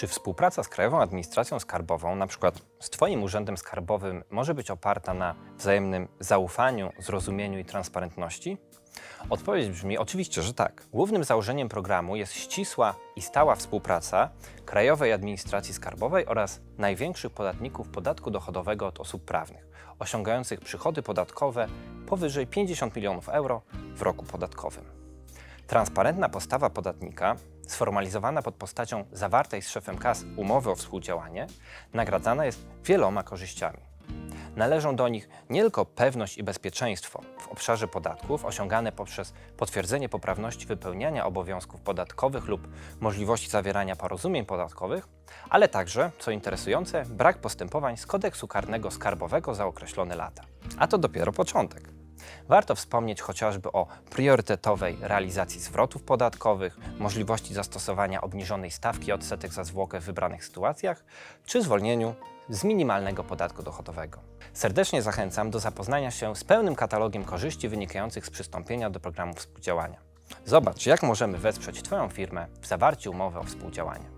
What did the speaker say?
Czy współpraca z Krajową Administracją Skarbową, na przykład z Twoim Urzędem Skarbowym, może być oparta na wzajemnym zaufaniu, zrozumieniu i transparentności? Odpowiedź brzmi oczywiście, że tak. Głównym założeniem programu jest ścisła i stała współpraca Krajowej Administracji Skarbowej oraz największych podatników podatku dochodowego od osób prawnych, osiągających przychody podatkowe powyżej 50 milionów euro w roku podatkowym. Transparentna postawa podatnika, sformalizowana pod postacią zawartej z szefem KAS umowy o współdziałanie, nagradzana jest wieloma korzyściami. Należą do nich nie tylko pewność i bezpieczeństwo w obszarze podatków osiągane poprzez potwierdzenie poprawności wypełniania obowiązków podatkowych lub możliwości zawierania porozumień podatkowych, ale także, co interesujące, brak postępowań z kodeksu karnego skarbowego za określone lata. A to dopiero początek. Warto wspomnieć chociażby o priorytetowej realizacji zwrotów podatkowych, możliwości zastosowania obniżonej stawki odsetek za zwłokę w wybranych sytuacjach, czy zwolnieniu z minimalnego podatku dochodowego. Serdecznie zachęcam do zapoznania się z pełnym katalogiem korzyści wynikających z przystąpienia do programu współdziałania. Zobacz, jak możemy wesprzeć Twoją firmę w zawarciu umowy o współdziałanie.